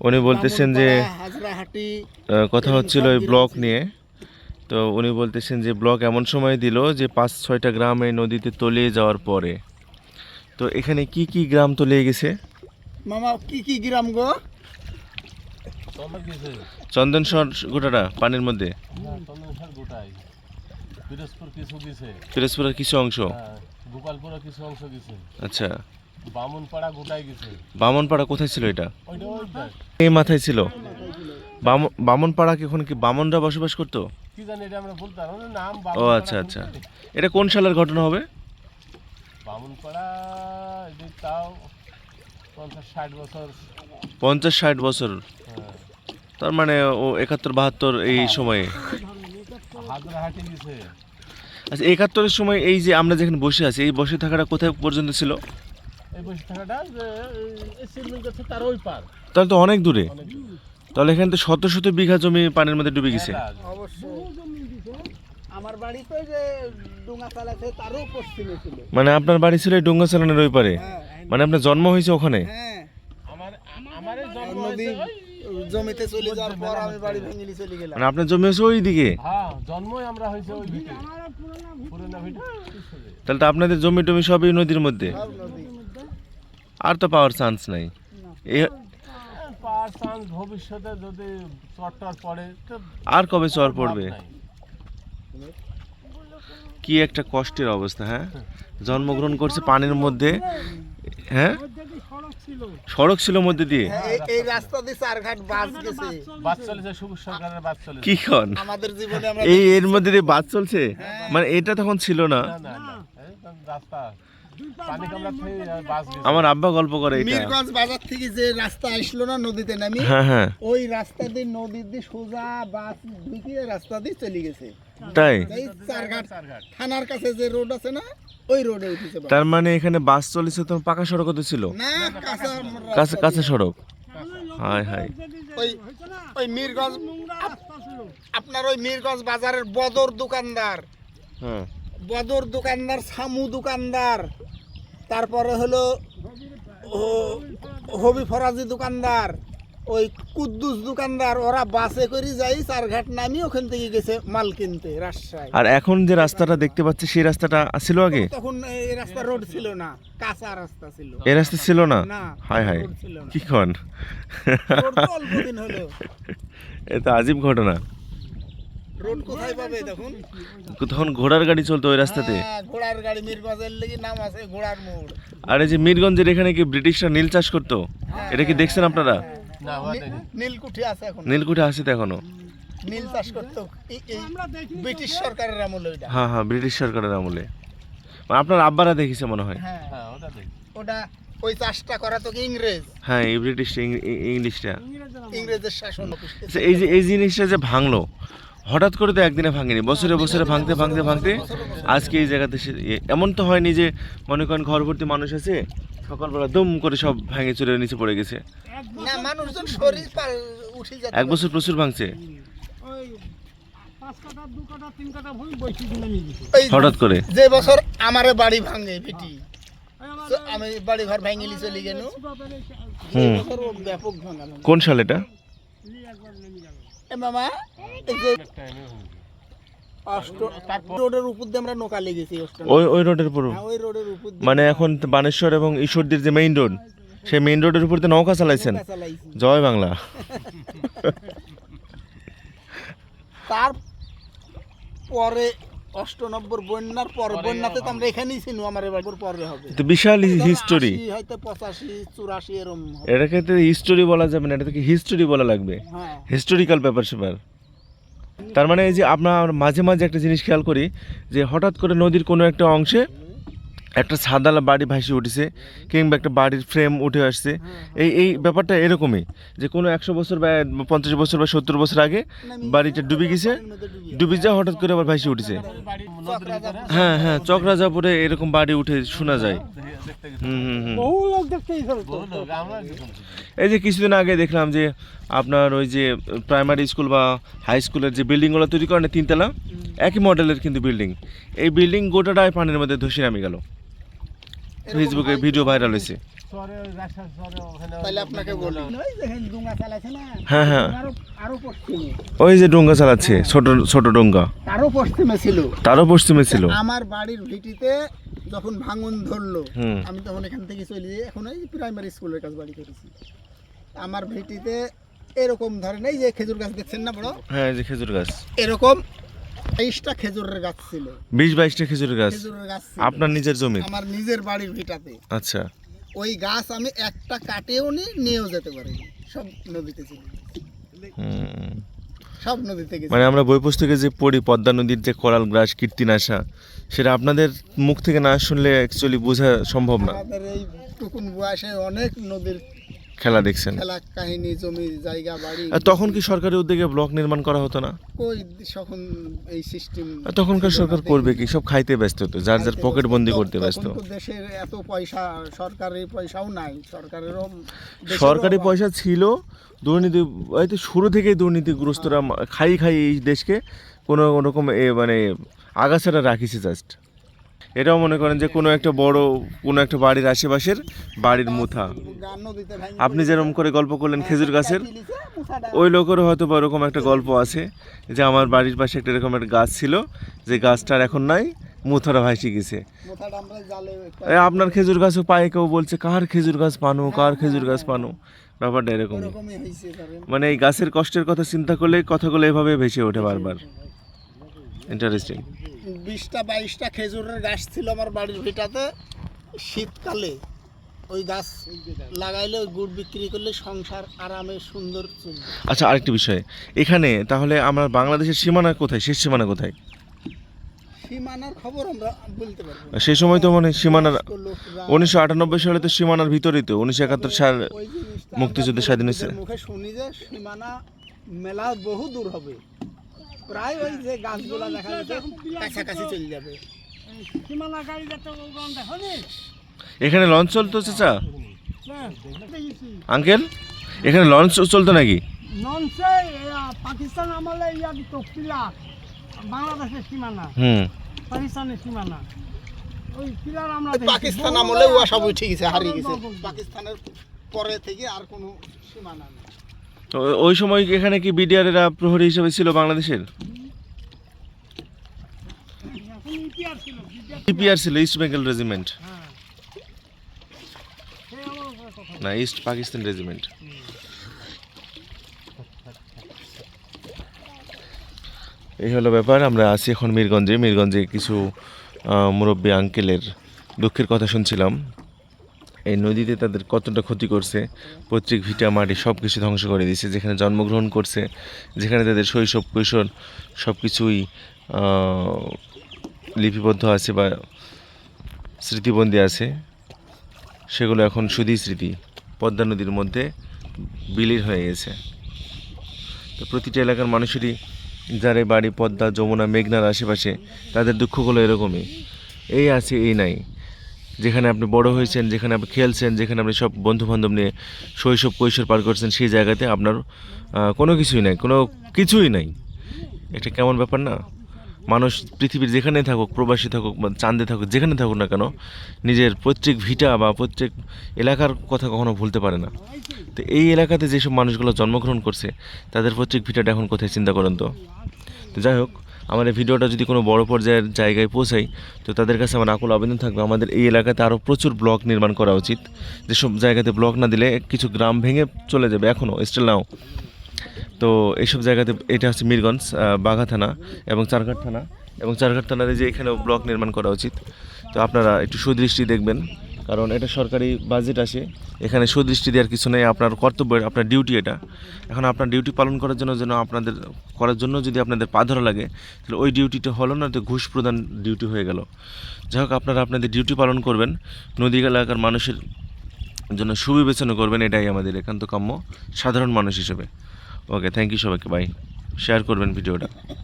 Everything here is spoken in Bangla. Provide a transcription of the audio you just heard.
উনি বলতেছেন যে কথা হচ্ছিল ওই ব্লক নিয়ে। তো উনি বলতেছেন যে ব্লক এমন সময় দিল যে পাঁচ ছয়টা গ্রাম এই নদীতে তলিয়ে যাওয়ার পরে। তো এখানে কি কি গ্রাম তলিয়ে গেছে? মামা কি কি গ্রাম গো? চন্দনসর গোটাটা পানির মধ্যে? পিরোজপুরের কিছু অংশ? হ্যাঁ, গোপালপুরের কিছু অংশ আচ্ছা। বামুনপাড়া গোটাই গেছে। বামনপাড়া কোথায় ছিল এটা? এই মাথায় ছিল। বামন বামনপাড়া কি ওখানে কি বামনরা বসবাস করতো? কি জানি এটা আমরা বলতে পারব নাম ও আচ্ছা আচ্ছা। এটা কোন সালের ঘটনা হবে? বামুনপাড়া এদিক তাও পঞ্চাশ ষাট বছর। পঞ্চাশ ষাট বছর। হ্যাঁ, তার মানে ও একাত্তর বাহাত্তর এই সময়ে। আচ্ছা একাত্তরের সময় এই যে আমরা যেখানে বসে আছি এই বসে থাকাটা কোথায় পর্যন্ত ছিল? এই বসে থাকাটা যে এই সিলমিং গেছে তার ওই পার তাহলে তো অনেক দূরে। অনেক দূর। তাহলে এখানে তো শত শত বিঘা জমি পানির মধ্যে ডুবে গেছে। মেলা। অবশ্যই। আমার বাড়িতে যে ডুঙা চালাছে তারও পশ্চিমে ছিল। মানে আপনার বাড়ি ছিল এই ডুঙ্গা চালানের ওই পারে হ্যাঁ মানে আপনার জন্ম হয়েছে ওখানে? হ্যাঁ। আমার আমার এই জন্ম নদী হয়েছে ওই জমিতে চলে যাওয়ার পর আমি বাড়ি ভেঙে চলে গেলাম। মানে আপনার জমি হয়েছে ওই দিকে? হ্যাঁ জন্মই আমরা হয়েছে ওই ভিতরে পুরোনো ভিতরে তাহলে তো আপনাদের জমি টমি সবই নদীর মধ্যে? সব নদী। আর তো পাওয়ার চান্স নাই। পাওয়ার চান্স ভবিষ্যতে যদি পড়ে আর কবে চর পড়বে? কি একটা কষ্টের অবস্থা হ্যাঁ? জন্মগ্রহণ করছে পানির মধ্যে হ্যাঁ? সড়ক ছিল মধ্যে দিয়ে। হ্যাঁ, এই- এই রাস্তা দিয়ে চারঘাট বাস গেছে। বাস চলেছে। সবুজ সরকারের বাস চলেছে। কি কন আমাদের জীবনে আমরা এই এর মধ্যে দিয়ে বাস চলছে? মানে এটা তখন ছিল না। না না না এই রাস্তা। আমার আব্বা গল্প করে মিরগঞ্জ বাজার থেকে যে রাস্তা আসলো না নদীতে নামি হ্যাঁ হ্যাঁ। ওই রাস্তা দিয়ে নদীর দিয়ে সোজা বাস ঢুকিয়ে রাস্তা দিয়ে চলে গেছে। তাই? থানার কাছে যে রোড আছে না ওই রোডে উঠেছে। তার মানে এখানে বাস চলেছে তো পাকা সড়ক তো ছিল? না কাঁচা দিয়ে। সড়ক। হাই হাই ওই ওই মিরগঞ্জ আপনার ওই মিরগঞ্জ বাজারের বদর দোকানদার। হ্যাঁ। বদর দোকানদার সামু দোকানদার। তারপরে হলো ও- হবি ফরাজি দোকানদার ওই কুদ্দুস দোকানদার ওরা বাসে করে যাই চারঘাট নামি ওখান থেকে গেছে মাল কিনতে রাজশাহী। আর এখন যে রাস্তাটা দেখতে পাচ্ছি সেই রাস্তাটা ছিল আগে? তখন এই রাস্তা রোড ছিল না কাঁচা রাস্তা ছিল। এই রাস্তা ছিল না? হাই হাই কি কন? অল্প দিন হলো। এ তো আজীব ঘটনা। রোড কোথায় পাবে তখন তখন ঘোড়ার গাড়ি চলতো ওই রাস্তাতে? হ্যাঁ, ঘোড়ার গাড়ি মিরগঞ্জের লেগে নাম আছে ঘোড়ার মোড়। আর এই যে মিরগঞ্জের এখানে কি ব্রিটিশরা নীল চাষ করতো? এটা কি দেখছেন আপনারা। নীলকুঠি আছে এখন। নীলকুঠে আসে তো এখনও? নীল চাষ করতো। ব্রিটিশ সরকারের আমলে হ্যাঁ হ্যাঁ ব্রিটিশ সরকারের আমলে। মানে আপনার আব্বারা দেখেছে মনে হয়? হ্যাঁ। হ্যাঁ ওটা ওই চাষটা করা তো ইংরেজ? হ্যাঁ এই ব্রিটিশ ইংলিশটা। ইংরেজের শাসন আচ্ছা, এই যে এই জিনিসটা যে ভাঙলো হঠাৎ করে তো একদিনে ভাঙেনি বছরে বছরে ভাঙতে ভাঙতে ভাঙতে আজকে এই জায়গাতে সে এমন তো হয়নি যে মনে করেন ঘর ভর্তি মানুষ আছে সকালবেলা দম করে সব ভাঙে চুরে নিচে পড়ে গেছে। মানুষজন শরীর পাল উঠে যাচ্ছে। এক বছর প্রচুর ভাঙছে। হঠাৎ করে? যে বছর আমারে বাড়ি ভাঙে বেটি। আমি বাড়ি ঘর ভাঙিলি চলে গেল কোন সাল এটা? মামা এই যে টাইমে হয়েছে। অষ্ট রোডের উপর দিয়ে আমরা নৌকা লেগেছি ওই ওই রোডের উপর? ওই রোডের উপর দিয়ে। মানে এখন বানেশ্বর এবং ঈশ্বরদীর যে মেইন রোড সেই মেইন রোডের উপর দিয়ে নৌকা চালাইছেন? জয় বাংলা। তার পরে অষ্টনব্বর বন্যার পর বন্যাতে তো আমরা এখানেই ছিল আমার এবার পরে হবে। তো বিশাল হিস্টোরি হয়তো পঁচাশি চুরাশি এরম। এটাকে তো হিস্টোরি বলা যাবে না এটাকে হিস্টোরি বলা লাগবে? হ্যাঁ। হিস্টোরিক্যাল ব্যাপার সেপার তার মানে এই যে আপনার মাঝে মাঝে একটা জিনিস খেয়াল করি যে হঠাৎ করে নদীর কোনো একটা অংশে একটা সাদালা বাড়ি ভাসি উঠেছে কিংবা একটা বাড়ির ফ্রেম উঠে আসছে। এই এই ব্যাপারটা এরকমই যে কোনো একশো বছর বা পঞ্চাশ বছর বা সত্তর বছর আগে বাড়িটা ডুবে গেছে। ডুবে যা হঠাৎ করে আবার ভাসি উঠেছে। হ্যাঁ হ্যাঁ চক্রাজাপুরে এরকম বাড়ি উঠে শোনা যায়। এই যে কিছুদিন আগে দেখলাম যে আপনার ওই যে প্রাইমারি স্কুল বা হাই স্কুলের যে বিল্ডিংগুলো তৈরি করে না তিনতলা একই মডেলের কিন্তু বিল্ডিং এই বিল্ডিং গোটাটাই পানির মধ্যে ধসে নামে গেল। ফেসবুকে ভিডিও ভাইরাল হয়েছে। ওই ওই হ্যাঁ হ্যাঁ। ওই যে ডোঙ্গা চালাচ্ছে ছোট ছোট ডোঙ্গা। আরও পশ্চিমে ছিল। তারও পশ্চিমে ছিল। আমার বাড়ির ভিটিতে যখন ভাঙন ধরলো আমি তখন এখান থেকে চলে যাই এখন এই প্রাইমারি স্কুলের কাছে বাড়ি করেছি। আমার ভিটিতে এরকম ধরেন এই যে খেজুর গাছ দেখছেন না বড়? হ্যাঁ যে খেজুর গাছ। এরকম তেইশটা খেজুরের গাছ ছিল। বিশ বাইশটা গাছ? খেজুরের গাছ ছিল। আপনার নিজের জমি? আমার নিজের বাড়ির ভিটাতে। আচ্ছা। ওই গাছ আমি একটা কাটেও নি নিয়েও যেতে পারিনি। সব নদীতে। হুম। সব নদীতে গেছে। মানে আমরা বই পুস্তকে যে পড়ি পদ্মা নদীর যে কোরাল গ্রাস কীর্তিনাশা সেটা আপনাদের মুখ থেকে না শুনলে অ্যাকচুয়ালি বোঝা সম্ভব না। আমাদের এই টুকুন বয়সে অনেক নদীর খেলা দেখছেন? খেলা কাহিনী জমি জায়গা বাড়ি। তখন কি সরকারি উদ্যোগে ব্লক নির্মাণ করা হতো না? কই তখন এই সিস্টেম তখনকার সরকার করবে কি? সব খাইতে ব্যস্ত তো যার যার পকেট বন্দি করতে ব্যস্ত। দেশের এত পয়সা সরকারি পয়সাও নাই। সরকারেরও সরকারি পয়সা ছিল দুর্নীতি হয়তো শুরু থেকেই দুর্নীতিগ্রস্তরা মা- খাই খাই এই দেশকে কোনো রকম এ মানে আগাছাড়া রাখিছে জাস্ট এটাও মনে করেন যে কোনো একটা বড়, কোনো একটা বাড়ির আশেপাশের বাড়ির মুথা আপনি যেরকম করে গল্প করলেন খেজুর গাছের। ওই লোকেরও হয়তো বা ওরকম একটা গল্প আছে যে আমার বাড়ির পাশে একটা এরকম একটা গাছ ছিল, যে গাছটার এখন নাই মুথারা ভাসি গেছে আপনার খেজুর গাছও পায়ে কেউ বলছে, কার খেজুর গাছ পানো, কার খেজুর গাছ পানো ব্যাপারটা ধরেন। মানে এই গাছের কষ্টের কথা চিন্তা করলে কথাগুলো এভাবে ভেসে ওঠে বারবার ইন্টারেস্টিং বিশটা বাইশটা খেজুরের গাছ ছিল আমার বাড়ির ভিটাতে। শীতকালে ওই গাছ লাগাইলে ওই গুড় বিক্রি করলে সংসার আরামে সুন্দর চলবে। আচ্ছা আরেকটি বিষয়। এখানে তাহলে আমরা বাংলাদেশের সীমানা কোথায়? শেষ সীমানা কোথায়? সীমানার খবর আমরা বলতে পারব সেই সময় তো মানে সীমানার উনিশশো আটানব্বই সালে তো সীমানার ভিতরেই তো উনিশশো একাত্তর সাল জিনিসটা স্বাধীন হয়েছে। মুখে শুনি যে সীমানা মেলা বহু দূর হবে। প্রায় ওই যে গাছগুলা দেখা যাচ্ছে কাছাকাছি চলে যাবে। সীমানা গাড়ি যাতে ওখান দেখো এখানে লঞ্চ চলতো চাচা? আঙ্কেল এখানে লঞ্চ চলতো নাকি? ননসে পাকিস্তান আমলে ইয়া দিত পিলার বাংলাদেশের সীমানা। হুম। পাকিস্তানের সীমানা। ওই পিলার আমরা পাকিস্তান আমলে উয়া সব উঠে গেছে হারিয়ে গেছে। পাকিস্তানের পরে থেকে আর কোনো সীমানা নেই। তো ওই সময় এখানে কি বিডিআরেরা প্রহরী হিসেবে ছিল বাংলাদেশের? ইপিআর ছিল ইস্ট বেঙ্গল রেজিমেন্ট না ইস্ট পাকিস্তান রেজিমেন্ট এই হলো ব্যাপার, আমরা আছি এখন মিরগঞ্জে। মিরগঞ্জে কিছু মুরব্বী আঙ্কেলের দুঃখের কথা শুনছিলাম। এই নদীতে তাদের কতটা ক্ষতি করছে পৈতৃক ভিটা মাটি সব কিছু ধ্বংস করে দিয়েছে, যেখানে জন্মগ্রহণ করছে, যেখানে তাদের শৈশব, কৈশোর সব কিছুই লিপিবদ্ধ আছে বা স্মৃতিবন্দী আছে, সেগুলো এখন শুধুই স্মৃতি, পদ্মা নদীর মধ্যে বিলীন হয়ে গেছে। তো প্রতিটা এলাকার মানুষেরই যারা বাড়ি, পদ্মা, যমুনা, মেঘনার আশেপাশে তাদের দুঃখগুলো এরকমই। এই আছে, এই নাই। যেখানে আপনি বড় হয়েছেন, যেখানে আপনি খেলছেন, যেখানে আপনি সব বন্ধু বান্ধব নিয়ে শৈশব কৈশোর পার করছেন, সেই জায়গাতে আপনার কোনো কিছুই নাই, কোনো কিছুই নাই। এটা কেমন ব্যাপার না? মানুষ পৃথিবীর যেখানে থাকুক, প্রবাসী থাকুক বা চাঁদে থাকুক, যেখানে থাকুক না কেন, নিজের প্রত্যেক ভিটা বা প্রত্যেক এলাকার কথা কখনো ভুলতে পারে না। তো এই এলাকাতে যেসব মানুষগুলো জন্মগ্রহণ করছে, তাদের প্রত্যেক ভিটাটা এখন কোথায়, চিন্তা করেন তো? তো যাই হোক আমার এই ভিডিওটা যদি কোনো বড় পর্যায়ের জায়গায় পৌঁছাই তো তাদের কাছে আমার আকুল আবেদন থাকবে। আমাদের এই এলাকাতে আরও প্রচুর ব্লক নির্মাণ করা উচিত। যেসব জায়গাতে ব্লক না দিলে কিছু গ্রাম ভেঙে চলে যাবে এখনও স্টিল নাও তো এইসব জায়গাতে এটা হচ্ছে মিরগঞ্জ বাঘা থানা এবং চারঘাট থানা। এবং চারঘাট থানার যে এখানেও ব্লক নির্মাণ করা উচিত। তো আপনারা একটু সুদৃষ্টি দেখবেন। কারণ এটা সরকারি বাজেট আসে। এখানে সুদৃষ্টি দেওয়ার কিছু নেই, আপনার কর্তব্য, আপনার ডিউটি এটা। এখন আপনার ডিউটি পালন করার জন্য যেন আপনাদের, করার জন্য যদি আপনাদের পা ধরা লাগে, তাহলে ওই ডিউটিটা হলো না তো ঘুষ প্রদান ডিউটি হয়ে গেল। যাই হোক, আপনারা আপনাদের ডিউটি পালন করবেন, নদী এলাকার মানুষের জন্য সুবিবেচনা করবেন, এটাই আমাদের একান্ত কাম্য, সাধারণ মানুষ হিসেবে। ওকে থ্যাংক ইউ সবাইকে বাই শেয়ার করবেন ভিডিওটা।